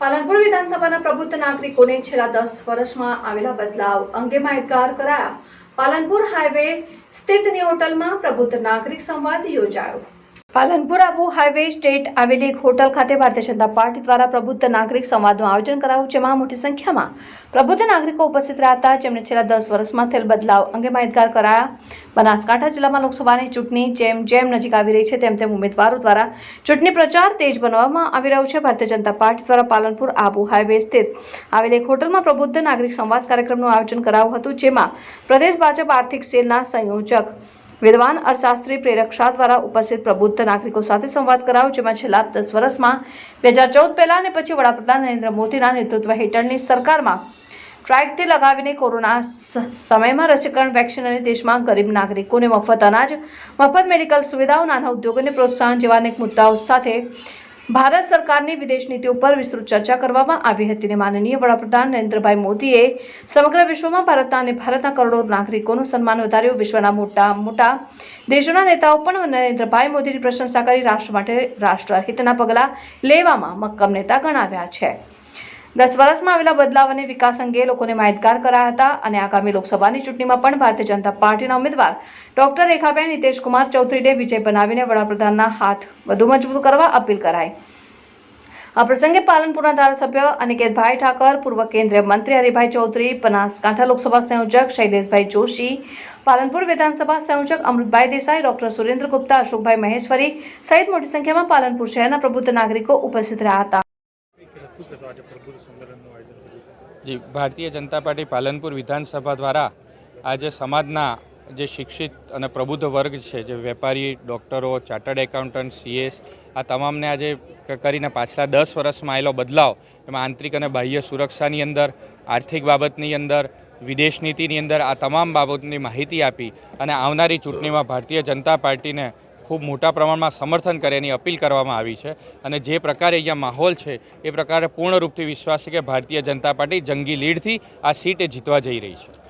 પાલનપુર વિધાનસભાના પ્રબુદ્ધ નાગરિકોને છેલ્લા દસ વર્ષમાં આવેલા બદલાવ અંગે માહિતગાર કરાયા. પાલનપુર હાઈવે સ્થિતની હોટલમાં પ્રબુદ્ધ નાગરિક સંવાદ યોજાયો. પાલનપુર આબુ હાઈવે સ્ટેટ આવેલી એક હોટલ ખાતે ભારતીય જનતા પાર્ટી દ્વારા પ્રબુદ્ધ નાગરિક સંવાદનું આયોજન કરાયું, જેમાં મોટી સંખ્યામાં પ્રબુદ્ધ નાગરિકો ઉપસ્થિત રહ્યા હતા. જેમણે છેલ્લા દસ વર્ષમાં થયેલ બદલાવ અંગે માહિતગાર કરાયા. બનાસકાંઠા જિલ્લામાં લોકસભાની ચૂંટણી જેમ જેમ નજીક આવી રહી છે, તેમ તેમ ઉમેદવારો દ્વારા ચૂંટણી પ્રચાર તેજ બનાવવામાં આવી રહ્યો છે. ભારતીય જનતા પાર્ટી દ્વારા પાલનપુર આબુ હાઈવે સ્થિત આવેલી એક હોટલમાં પ્રબુદ્ધ નાગરિક સંવાદ કાર્યક્રમનું આયોજન કરાયું હતું, જેમાં પ્રદેશ ભાજપ આર્થિક સેલના સંયોજક વિદ્વાન અર્થશાસ્ત્રી પ્રેરક શાહ દ્વારા ઉપસ્થિત પ્રબુદ્ધ નાગરિકો સાથે સંવાદ કરાયો, જેમાં છેલ્લા દસ વર્ષમાં બે હજાર ચૌદ પહેલા અને પછી વડાપ્રધાન નરેન્દ્ર મોદીના નેતૃત્વ હેઠળની સરકારમાં ટ્રાયકથી લગાવીને કોરોના સમયમાં રસીકરણ, વેક્સિન અને દેશમાં ગરીબ નાગરિકોને મફત અનાજ, મફત મેડિકલ સુવિધાઓ, નાના ઉદ્યોગોને પ્રોત્સાહન જેવા અનેક મુદ્દાઓ સાથે ભારત સરકારની વિદેશ નીતિ ઉપર વિસ્તૃત ચર્ચા કરવામાં આવી હતી અને માનનીય વડાપ્રધાન નરેન્દ્રભાઈ મોદીએ સમગ્ર વિશ્વમાં ભારતના અને ભારતના કરોડો નાગરિકોનું સન્માન વધાર્યું. વિશ્વના મોટા મોટા દેશોના નેતાઓ પણ નરેન્દ્રભાઈ મોદીની પ્રશંસા કરી રાષ્ટ્ર માટે રાષ્ટ્રહિતના પગલાં લેવામાં મક્કમ નેતા ગણાવ્યા છે. દસ વર્ષમાં આવેલા બદલાવ અને વિકાસ અંગે લોકોને માહિતગાર કરાયા હતા અને આગામી લોકસભાની ચૂંટણીમાં પણ ભારતીય જનતા પાર્ટીના ઉમેદવાર ડોક્ટર રેખાબેન નીતેશકુમાર ચૌધરીને વિજય બનાવીને વડાપ્રધાનના હાથ વધુ મજબૂત કરવા અપીલ કરાઈ. આ પ્રસંગે પાલનપુરના ધારાસભ્ય અનિકેતભાઈ ઠાકર, પૂર્વ કેન્દ્રીય મંત્રી હરિભાઈ ચૌધરી, બનાસકાંઠા લોકસભા સંયોજક શૈલેષભાઈ જોશી, પાલનપુર વિધાનસભા સંયોજક અમૃતભાઈ દેસાઈ, ડોક્ટર સુરેન્દ્ર ગુપ્તા, અશોકભાઈ મહેશ્વરી સહિત મોટી સંખ્યામાં પાલનપુર શહેરના પ્રબુદ્ધ નાગરિકો ઉપસ્થિત રહ્યા હતા. જી, ભારતીય જનતા પાર્ટી પાલનપુર વિધાનસભા દ્વારા આજે સમાજના જે શિક્ષિત અને પ્રબુદ્ધ વર્ગ છે, જે વેપારી, ડૉક્ટરો, ચાર્ટર્ડ એકાઉન્ટન્ટ, સીએસ, આ તમામને આજે કરીને પાછલા દસ વર્ષમાં આવેલો બદલાવ, એમાં આંતરિક અને બાહ્ય સુરક્ષાની અંદર, આર્થિક બાબતની અંદર, વિદેશ નીતિની અંદર આ તમામ બાબતની માહિતી આપી અને આવનારી ચૂંટણીમાં ભારતીય જનતા પાર્ટીને ખૂબ મોટા પ્રમાણમાં સમર્થન કરે એની અપીલ કરવામાં આવી છે. અને જે પ્રકારે અહીંયા માહોલ છે, એ પ્રકારે પૂર્ણરૂપથી વિશ્વાસ છે કે ભારતીય જનતા પાર્ટી જંગી લીડથી આ સીટ જીતવા જઈ રહી છે.